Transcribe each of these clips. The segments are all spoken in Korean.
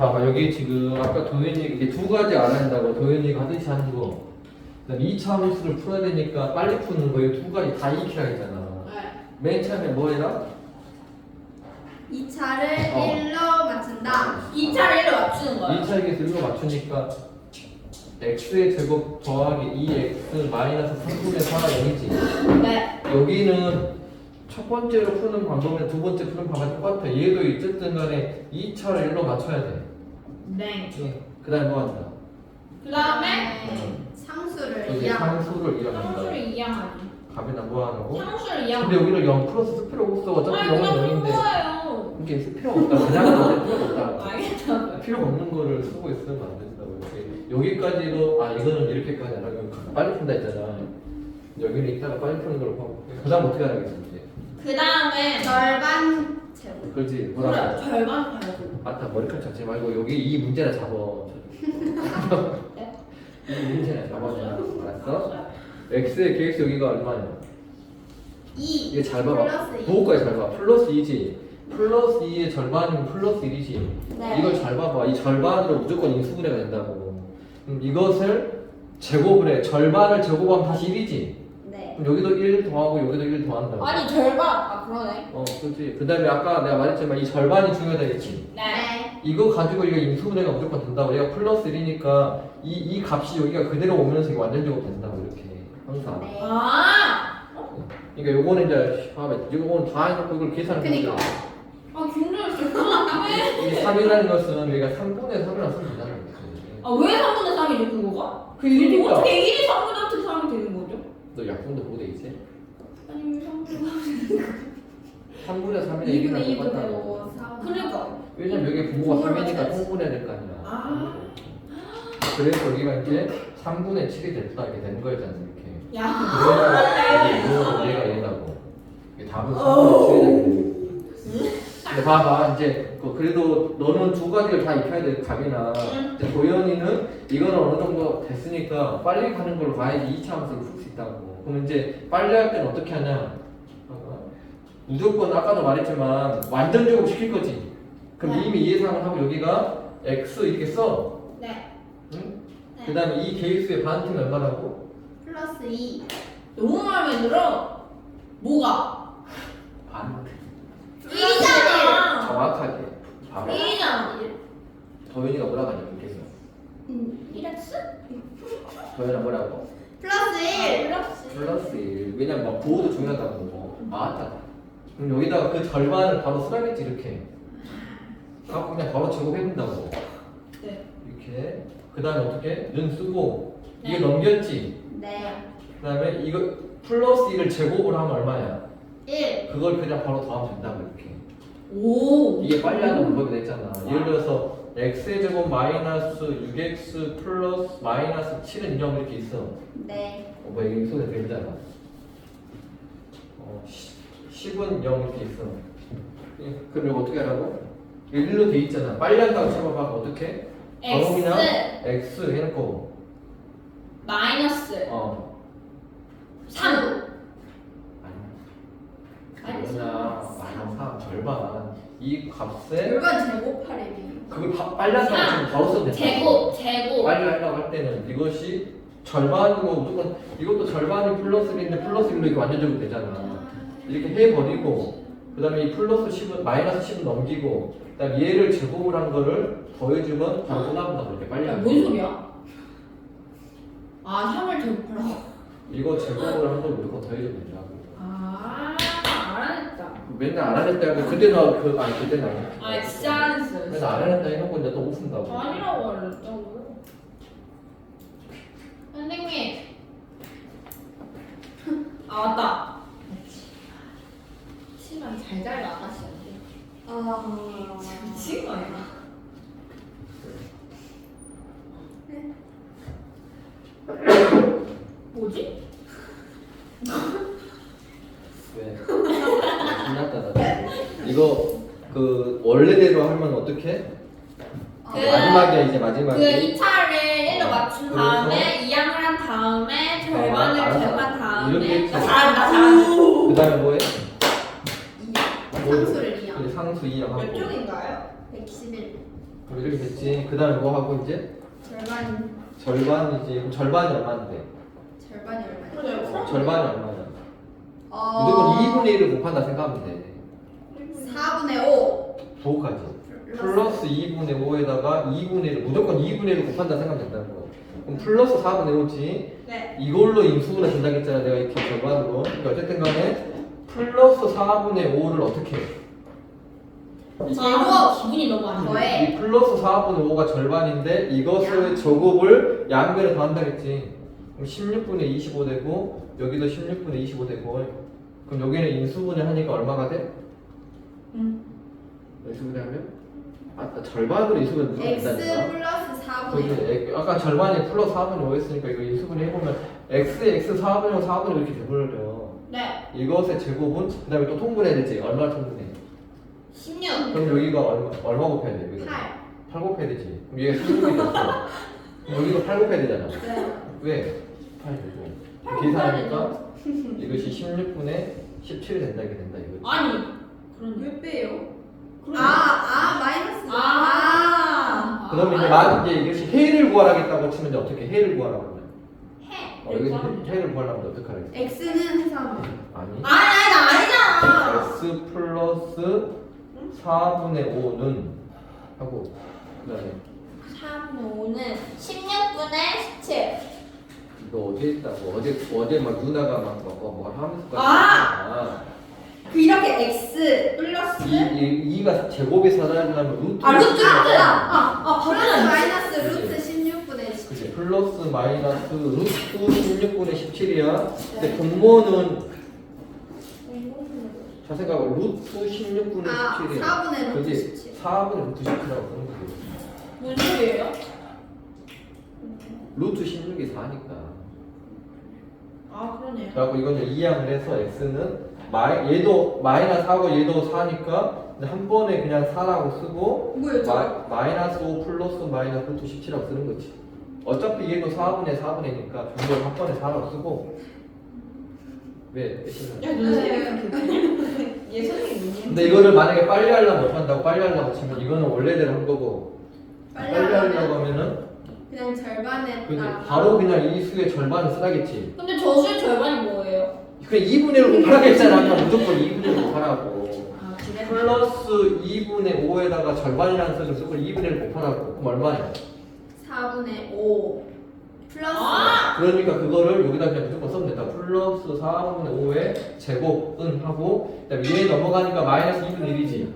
봐봐 여기 지금 아까 도현이 이게 두 가지 알아야 한다고 도현이가 하듯이 하는 거 그다음에 2차 함수를 풀어야 되니까 빨리 푸는 거이두 가지 다 익히라 했잖아 네. 맨 처음에 뭐 해라? 2차를 어. 1로 맞춘다. 2차를 1로 맞추는 거야. 2차 에서 1로 맞추니까 x의 제곱 더하기 2x 마이너스 3분의 4가 0이지 네. 여기는 첫 번째로 푸는 방법이랑 두 번째 푸는 방법이 똑같아 얘도 어쨌든 간에 2차를 1로 맞춰야 돼 네. 그 다음에 뭐 한다? 그 다음에 네. 상수를 여기 이양. 상수를 이양하기. 값에다 뭐 하라고? 상수를 근데 이양하기. 여기는 0 플러스 쓸 필요 없어 어차피 아니 0은 그냥 0인데 거예요. 이게 필요 없다 그냥 쓸 필요 없다 알겠다고요. 필요 없는 거를 쓰고 있으면 안 된다고 이렇게 여기까지도 아 이거는 이렇게까지 안 하고 빨리 푼다 했잖아 여기는 이따가 빨리 푸는 걸로 하고 그 다음 어떻게 하라겠어 이제 그 다음에 절반 제곱. 그렇지 뭐라고 절반 가고. 맞다 머리카락 잡지 말고 여기 이 문제나 잡어 네? 이 문제나 잡아줘 알았어? x의 계획수 여기가 얼마냐 2. 이게 잘 봐봐 플러스 2. 부호까지 잘 봐. 플러스 2지. 플러스 2의 절반이면 플러스 1이지. 네. 이걸 잘 봐봐. 이 절반으로 무조건 인수분해가 된다고. 그럼 이것을 제곱을 해. 절반을 제곱하면 다시 1이지. 네. 그럼 여기도 1 더하고 여기도 1 더한다고. 아니 절반. 아 그러네. 어, 그렇지. 그 다음에 아까 내가 말했지만 이 절반이 중요하다겠지. 네. 네. 이거 가지고 이거 인수분해가 무조건 된다고. 얘가 플러스 1이니까 이, 이 값이 여기가 그대로 오면서 이게 완전 제곱 된다고 이렇게. 항상. 네. 아. 그러니까 요거는 이제 봐봐. 요거는 다 해놓고 이걸 계산을 그니까. 해보자. 아 굉장히 죄송한데. 이 3이라는 것은 우리가 3분의 3이라고 쓰면 되잖아. 아왜 3분의 3이 되는 거가? 그 일이 그러니까. 어떻게 1이 3분의 어떻게 3이 되는 거죠? 너 약분도 보고 돼 있지? 아니 왜 3분의 3분의 3이랑 2분의 1이랑 2분의 똑같다. 5, 4. 그러니까. 왜냐면 여기 부호가 부호를 3이니까 맞춰야지. 통분해야 될 거 아니야. 아. 그래서 여기가 이제 3분의 7이 됐다 이렇게 되는 거였잖아 이렇게. 야. 얘가 얘가 얘다고. 이게 답은 3분의 7이다. 근데 봐봐 이제 그 그래도 너는 두 가지를 다 익혀야 돼 답이나 응. 근데 도현이는 이거는 어느 정도 됐으니까 빨리 가는 걸로 가야지 2차 함수를 풀 수 있다고 그럼 이제 빨리 할 때는 어떻게 하냐. 무조건 아까도 말했지만 완전 제곱 시킬 거지 그럼 네. 이미 예상을 하고 여기가 x 이렇게 써 네. 응? 네. 그 다음에 이 개수의 반팀이 얼마라고? 플러스 2. 너무 마음에 들어. 뭐가? 반 1이잖아. 정확하게 봐봐 1이잖아. 도현이가 뭐라고 하냐 그래서 음. 1x? 도현아 뭐라고? 플러스 1. 플러스. 플러스 1 왜냐면 막 부호도 중요하다고 맞다 그럼 여기다가 그 절반을 바로 쓰라겠지 이렇게 갖고 그냥 바로 제곱해본다고 네. 이렇게 그 다음에 어떻게? 는 쓰고 이게 네. 넘겼지 네. 그 다음에 이거 플러스 1을 제곱을 하면 얼마야? 1. 그걸 그냥 바로 더하면 된다고 이렇게 오. 이게 빨리 하는 방법이 됐잖아 예를 들어서 x의 제곱 마이너스 6x 플러스 마이너스 7은 0 이렇게 있어 네. 어, 뭐 여기 소리 들리잖아. 어, 10은 0 이렇게 있어. 예, 그럼 이거 어떻게 하라고? 1로 돼 있잖아. 빨리 한다고 쳐봐봐. 어떻게? x x 해놓고 마이너스 어 3. 아니 마이너스 그러나 마이너스 3 절반 이 값에 결과 제곱하래요. 그걸 바, 빨리 한다고 치면 바로 써도 된다. 제곱 제곱. 빨리 하려고 할 때는 이것이 절반으로 무조건 이것도 절반이 플러스 1인데 플러스 1로 이렇게 완전 제곱 되잖아. 이렇게 해버리고 그 다음에 이 플러스 10은 마이너스 10은 넘기고 그 다음에 얘를 제곱을 한 거를 더해주면 바로 쏟아본다고 이렇게 빨리 야, 하면 뭔 소리야? 아 3을 제곱하라고. 이거 제곱을 한 걸 무조건 더해주면 된다고 아 알아냈다. 맨날 안 하랬다 하고 그때는 그 아니 그때는 아니 아 진짜 알아냈어요. 맨날 안 하랬다 해놓고 이제 또 웃은다고 아니라고 알았다고요. 선생님. 아 맞다. 잘잘 나가시는데. 아. 미친 거 아니야? 뭐지? 왜? 신났다 나 이거 그 원래대로 하면 어떻게? 그- 마지막이야 이제 그 마지막이 2차 2. 상수를 2양. 그래, 상수 2양 하고 몇 쪽인가요? 111. 그럼 이렇게 됐지. 그 다음에 뭐 하고 이제 절반 절반이지. 그럼 절반이 얼마인데? 절반이 얼마야? 그래요. 절반이 얼마냐? 어, 무조건 2분의 1을 곱한다 생각하면 돼. 4분의 5 부호까지. 플러스 2분의 5에다가 2분의 1을 무조건 2분의 1을 곱한다 생각하면 된다는 거. 그럼 플러스 4분의 5지. 네. 이걸로 인수분해 된다고 했잖아. 내가 이렇게 절반으로. 그러니까 어쨌든 간에 플러스 4분의 5를 어떻게 해? 아, 기분이 너무 안 좋아. 더해 이 플러스 4분의 5가 절반인데 이것을 제곱을 양변에 더한다겠지. 그럼 16분의 25 되고 여기도 16분의 25 되고 그럼 여기는 인수분해 하니까 얼마가 돼? 응. 인수분해 하면? 아 절반으로 인수분해 무조건 x 된다니까. 플러스 4분의 거기 5 액- 아까 절반이 플러스 4분의 5 했으니까 이거 인수분해 해보면 x x 4분의 5 4분의 5 이렇게 돼버려. 네. 이것의 제곱은 그 다음에 또 통분해야 되지. 얼마 통분해? 16. 그럼 여기가 얼마, 얼마 곱해야 돼? 여기가? 8 8 곱해야 되지. 그럼 얘가 16이 됐어. 그럼 여기도 8 곱해야 되잖아. 네. 왜? 8 되고. 계산하니까 이것이 16분의 17이 된다 이게 된다 이거지. 아니. 그런 몇 배예요? 그런 아, 아, 마이너스. 아. 그럼 이제 만 이제 이것이 해를 구하라겠다고 치면 이제 어떻게 해를 구하라고 하면? 해. 어, 여기서 해- 해를 구하려면 어떻게 하라겠어? x는 해서 아니. 아니, 아니, 나 아니잖아. x 플러스 4분의 5는 하고 그다음에 3, 5는 16분의 17. 이거 어제 했다고? 어제 어제 막 누나가 막뭐 뭐 하면서 아! 그 이렇게 x 플러스 이, 이 2가 제곱이 살아나려면 루트 아 루트 루트 아, 아 플러스 마이너스. 루트 16분의 17 그치 플러스 마이너스 루트 16분의 17이야. 근데 분모는 잘 생각해 루트 16분의 아, 17이야 4분의 루트 그지 17 4분의 루트 17이라고 그런 거지 무슨 소리예요? 루트 16이 4니까. 아 그러네요. 그래갖고 이건 이제 이항을 해서 x는 마이, 얘도 마이너스 4고 얘도 4니까 한 번에 그냥 4라고 쓰고 뭐였죠? 마, 마이너스 5 플러스 마이너스 루트 17이라고 쓰는 거지. 어차피 얘도 4분의 4분의니까 중괄 한 번에 4라고 쓰고 왜? 야 선생님 얘 선생님 뭐니? 근데 이거를 만약에 빨리 하려면 못한다고 빨리 하려고 치면 이거는 원래대로 한 거고. 빨리 빨리 하려고 하면은 그냥 절반에 그지. 딱 바로 그냥 이 수의 절반을 쓰라겠지. 근데 저수의 절반이 뭐예요? 그냥 2분의 1을 곱하라고 했잖아. 아까 무조건 2분의 1을 곱하라고. 아 그래? 플러스 2분의 5에다가 절반이라는 수를 쓰고 2분의 1을 곱하라고. 그럼 얼마냐 4분의 5 플러스 아! 그러니까 그거를 여기다 그냥 무조건 써면 된다. 플러스 4분의 5의 제곱은 하고 그다음에 얘 넘어가니까 마이너스 2분의 1이지.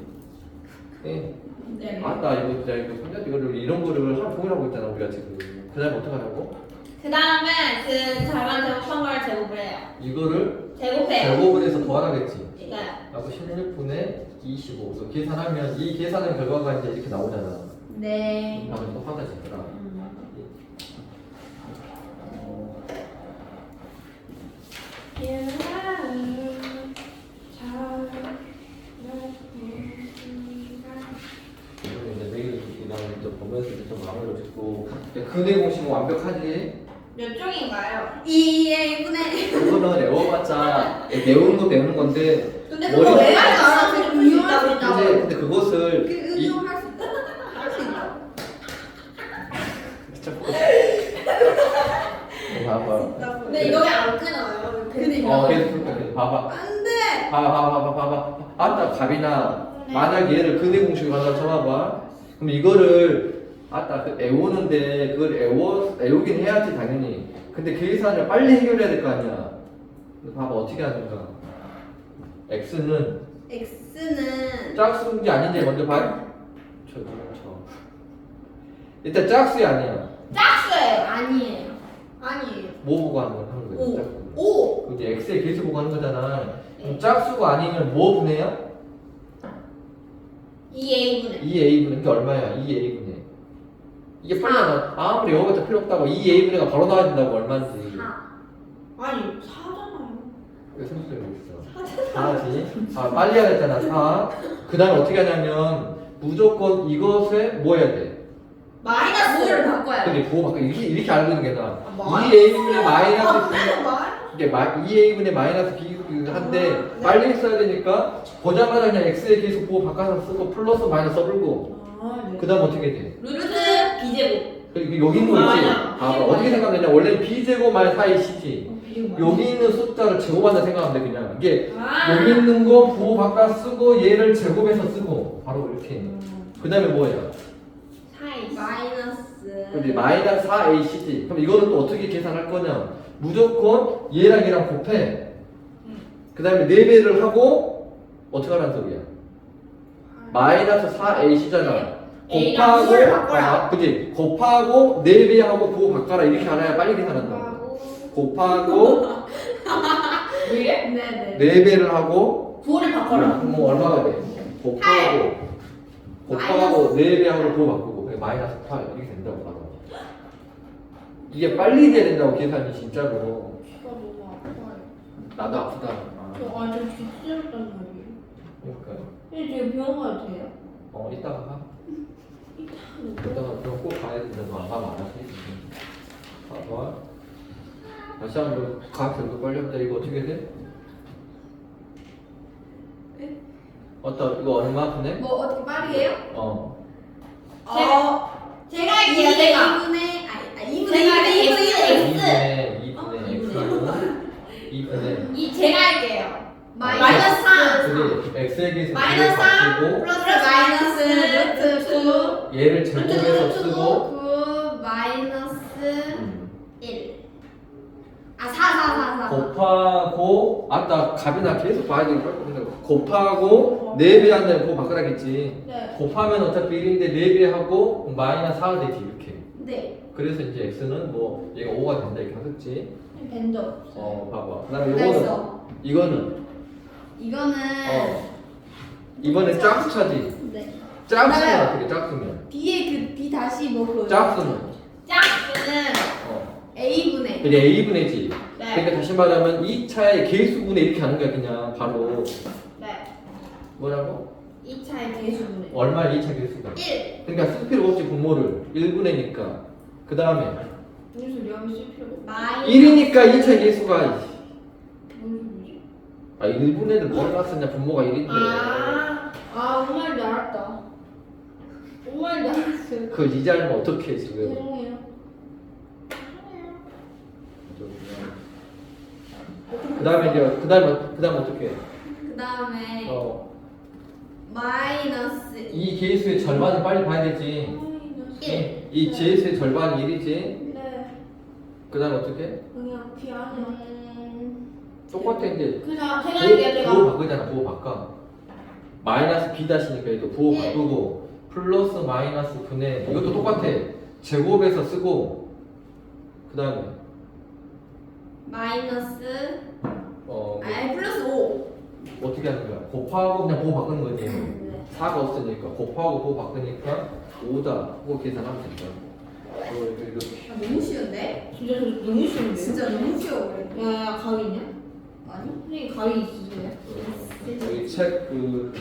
네. 네. 아나 이거 진짜 이거 손자 이거를 이런 거를 하루 종일 하고 있잖아 우리가 지금. 그 다음에 어떡하냐고? 그 다음에 그 절반 제곱한 걸 제곱을 해요. 이거를 제곱해요. 제곱을 해서 더하라겠지. 네. 하고 16분의 25 그래서 계산하면 이 계산의 결과가 이제 이렇게 나오잖아. 네. 또 화나지더라 근의 공식은 완벽하지 몇 종인가요? 2A분의 그거는 외워봤자 배우는 거 배우는 건데 근데 머리 그거 왜 알아? 되게 유용할 수 했잖아. 근데, 근데 그것을 그이 응용할 수 있다 할 수 있다 봐봐 근데 이거 왜안 끊어요? 그니까. 어 계속 볼까 계속 봐봐 안 돼 봐봐 봐봐 봐봐 봐봐 아따 갑이나 네. 만약 얘를 근의 공식으로 하나 쳐봐봐 그럼 이거를 아따 그 애우는데 그걸 애워 애우긴 해야지 당연히. 근데 계산을 빨리 해결해야 될 거 아니야. 근데 봐봐 어떻게 하는가. X는? X는 짝수인지 아닌지 먼저 봐. 저, 저. 일단 짝수야 아니야 짝수예요. 아니에요. 아니에요. 뭐 보고 하는 거 하는 거야 오. 짝수. 오. 이제 x의 계수 보고 하는 거잖아. 그럼 짝수가 아니면 뭐 분해야? 2A분의 2a분의 이게 얼마야? 2a분의 이게 빨리 나 아무리 영어가 필요 없다고 2a분의가 바로 나와야 된다고 얼마인지. 4 아니 4잖아요. 왜 생각이 있어? 4지. 아 빨리 해야 됐잖아 4그 다음에 어떻게 하냐면 무조건 이것에 뭐 해야 돼? 마이너스 뭐를 바꿔야 돼. 근데 부호 바꿔. 이렇게, 이렇게 알고 있는 게 나아 아, 마이너스. 2a분의 마이너스 b 마 이게 마, 2a분의 마이너스 b 한데 아, 네. 빨리 했어야 되니까 보자마자 그냥 x의 계수 부호 바꿔서 쓰고 플러스 마이너스 써불고. 아, 네. 그 다음 어떻게 돼? 루트 비제곱. 그리고 여기 있는 거 있지? 봐봐 어떻게 생각하느냐? 원래 b제곱 말 4ac지. 여기 있는 숫자를 제곱한다 생각하면 돼 그냥. 이게 아. 여기 있는 거 부호 바꿔 쓰고 얘를 제곱해서 쓰고 바로 이렇게 그 다음에 뭐예요? 사이. 마이너스. 근데 마이너스 4ac지. 그럼 이거는 또 어떻게 계산할 거냐 무조건 얘랑 얘랑 곱해. 그 다음에 4배를 하고 어떻게 하라는 소리야? 마이너스 4ac잖아 A랑 곱하고 바꿔라. 아, 그지 곱하고 4배하고 부호 바꿔라 이렇게 알아야 빨리 계산한다 하고. 곱하고 왜? 네네. 4배를 하고 부호를 바꿔라. 그럼 뭐 얼마가 돼? 곱하고 곱하고 4배하고 부호 바꾸고 그게 마이너스 8 이렇게 된다고 바로 이게 빨리 돼야 된다고 계산이 진짜로 저 너무 아파요. 나도 아프다 아, 저 아직 뒷쓰였단 말이에요. 근데 지금 병원 가도 돼요? 어 이따가 가 이따가 그럼 꼭 가야 된다 너안 가면 안 하지 봐봐 다시 한번 과학 결과 걸렸다 이거 어떻게 돼? 네? 어떤 이거 얼마 분해? 뭐 어떻게 말이에요? 어 어. 제가 할게요, 제가. 2분의 아니 아 2분의 제가 2분의 X. 2분의 2분의 2분의 X하고 2분의 이 제가 할게요. 마이너스 4. 그게 x에 대해서 마이너스 바꾸고 플러스 마이너스 루트 9 얘를 제곱해서 쓰고 9 마이너스 음, 1. 아 4 4 4 4. 곱하고 아따 값이나 계속 봐야 걸 근데 곱하고 4배 한다면 그거 바꾸라겠지 네. 곱하면 어차피 1인데 4배 하고 마이너스 4가 되지 이렇게 네. 그래서 이제 x는 뭐 얘가 5가 된다 이렇게 하겠지 밴드. 어 봐봐 그 다음에 이거는 그래서 이거는 이거는 어 이번에 짝수차지 네. 짝수면 어떻게 짝수면 B에 그 B 다시 뭐 그. 짝수는 짝수는 어 A분의. 그게 a분의지 네. 그러니까 다시 말하면 2차의 개수분의 이렇게 하는 거야 그냥 바로 네. 뭐라고? 2차의 개수분의. 얼마 2차 개수가 1. 그러니까 쓸 필요가 없지 분모를 1분의니까 그 다음에 무슨 여기 쓸 필요가 없- 마이. 1이니까 2차 개수가? 아 1분의를 뭘 썼냐 분모가 1인데 아, 아, 말 알았다. 엄마 말 알았어요. 그걸 이제 알면 어떡해 지금 죄송해요. 그 다음에 이제 그 다음에 그 다음에 어떻게 해? 그 다음에 어, 마이너스 이 개수의 절반을 빨리 봐야 되지 마이너스 이, 이 개수의 절반이 1이지 네. 그 다음에 어떻게 해? 그냥 비 안에. 음. 똑같아 이제 그냥 부호, 할게요. 바꾸잖아 부호 바꿔 마이너스 b 다시니까 얘도 부호 예. 바꾸고 플러스 마이너스 분의 이것도 똑같아 제곱해서 쓰고 그 다음에 마이너스 어 뭐, 아니 플러스 5. 어떻게 하는 거야 곱하고 그냥 부호 바꾸는 거지 네. 4가 없으니까 곱하고 부호 바꾸니까 5다 그거 계산하면 된다 어, 이렇게 이렇게 아, 너무 쉬운데? 진짜 저 너무 쉬운데요? 진짜 너무 쉬워. 야 야 가위 있냐? 아니? 선생님 가위 있으세요? 여기 책그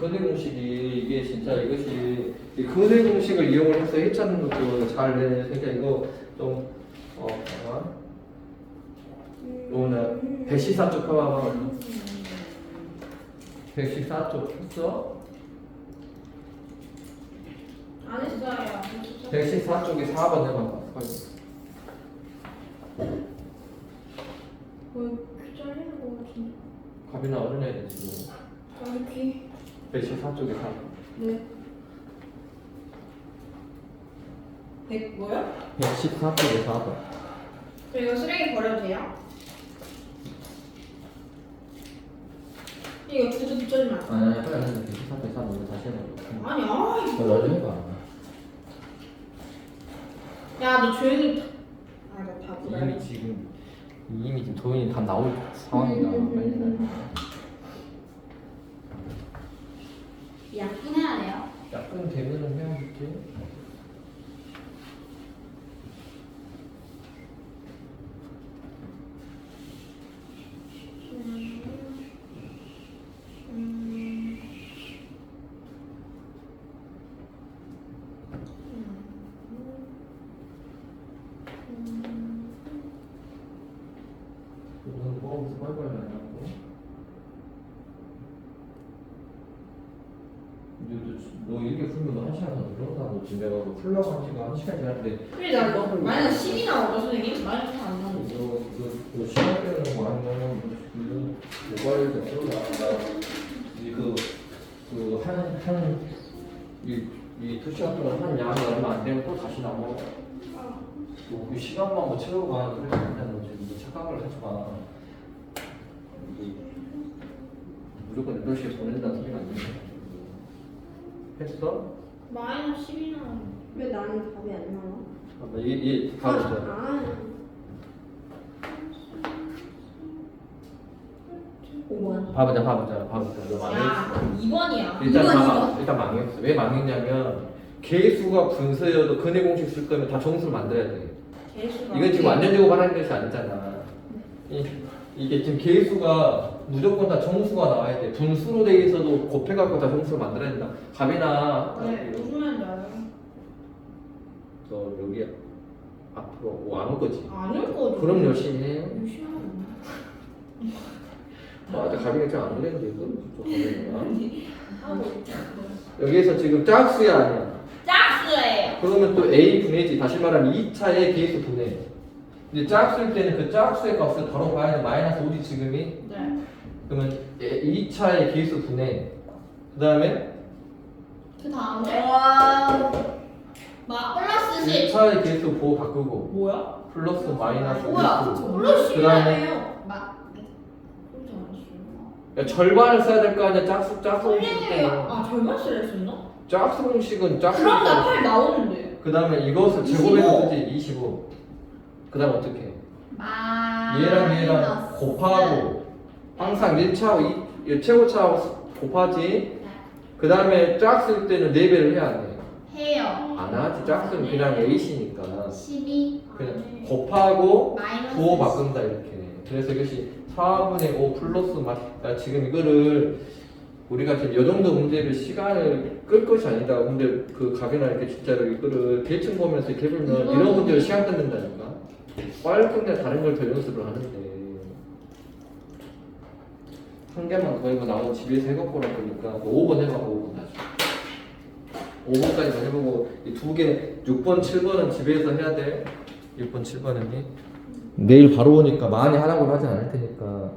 근해 공식이 이게 진짜 이것이 이 근해 공식을 이용을 해서 해짜는 것도 잘 해. 그러니까 이거 좀 어, 잠깐만. 요거는 114쪽 펴봐봐. 114쪽 폈어? 안 했어요. 114쪽에 4번 해봐봐. 뭐 잘리는 거 같은데. 갑이나 어른애들 지금 아니 귀. 114 쪽에 4번. 네. 100 뭐요? 114 쪽에 4번. 저 이거 쓰레기 버려도 돼요? 이거 구두 붙여주면 안 돼? 아니 아니 빨리 하는 114 쪽에 4번 이거 다시 해봐. 아니 아. 너 너도 해봐. 야너 조용히 아 나 바보다 이미 지금 이미 지금 도인이 다 나올 상황이다. 빨리 해. 약분 해야 돼요. 약간 되면은 해야겠지. 우선 뭐하고. 빨리빨리 안 하고. 이제 한 시간 더 늘어나고 집에 가고 풀라고 한 시간 한 시간 지났는데 그래 나 마이너스 10이 나오죠 선생님? 마이너스 안 나오죠. 이거 이거 이거 시간 때는 뭐 아니면 그 모바일 나온다 이그그한한이이 시간 동안 한 양이 얼마 안 되면 또 다시 나와 또이 시간만 뭐 채우고 가는 그래서 뭐 지금. 뭐 착각을 하지 마 이- 무조건 8시에 보낸다는 소리가 아니야 했어? 마이너스 10이 나오죠 왜 나는 답이 안 나와? 잠깐만 이게 이게 다 보자 아, 5번. 봐보자 봐보자 봐보자. 너 망했어. 야 2번이야. 일단 이건 봐봐. 일단 망했어. 왜 망했냐면 개수가 분수여도 근해 공식 쓸 거면 다 정수를 만들어야 돼. 개수가 이건 지금 완전 제곱 하라는 것이 아니잖아. 이, 이게 지금 개수가 무조건 다 정수가 나와야 돼. 분수로 돼 있어도 곱해갖고 다 정수를 만들어야 된다. 갑이나 네 무슨 말인지? 너 여기 앞으로 뭐 안올 거지? 안올 거죠 그럼 열심히 해 열심히 하고 맞아 가비가. 잘안 하고 있죠 여기에서 지금 짝수야 아니야? 짝수예요. 그러면 또 A 분해지. 다시 말하면 2차의 개수 분해. 근데 짝수일 때는 그 짝수의 값을 바로 봐야 돼. 마이너스 5지 지금이? 네 그러면 2차의 개수 분해 그 다음에 그 다음에 와 마, 플러스 10 2차의 개수 보호 바꾸고 뭐야? 플러스 마이너스 뭐야? 5 플러스 그 다음에 10이라며요 마 야, 절반을 써야 될 거 아니야 짝수 짝수 공식 때는 아 절반 쓰려 했었나? 짝수 공식은 짝수 그럼 나8 나오는데 그 다음에 이것을 25. 제곱해서 쓰지 25. 그 다음 어떻게 해? 마 얘랑 얘랑 곱하고 항상 1차하고 2, 최고차하고 곱하지. 그 다음에 짝쓸 때는 4배를 해야 돼. 해요. 안 하지 짝수는 그냥 A시니까. 12 그냥 곱하고 마이너스 부호 바꾼다 이렇게. 그래서 이것이 4분의 5 플러스 마 야, 지금 이거를 우리가 지금 이 정도 문제를 시간을 끌 것이 아니다. 근데 그 가게나 이렇게 진짜로 이거를 대충 보면서 이렇게 해보면 이런 문제로 시간 끝낸다니까. 빨리 끝내 다른 걸 더 연습을 하는데 한 개만 더 이거 나오면 집에서 해볼 거라 보니까 5번 해봐 5번 다시. 5번까지 해보고 이두개 6번 7번은 집에서 해야 돼? 6번 7번은 내일 바로 오니까 많이 하라고 하진 않을 테니까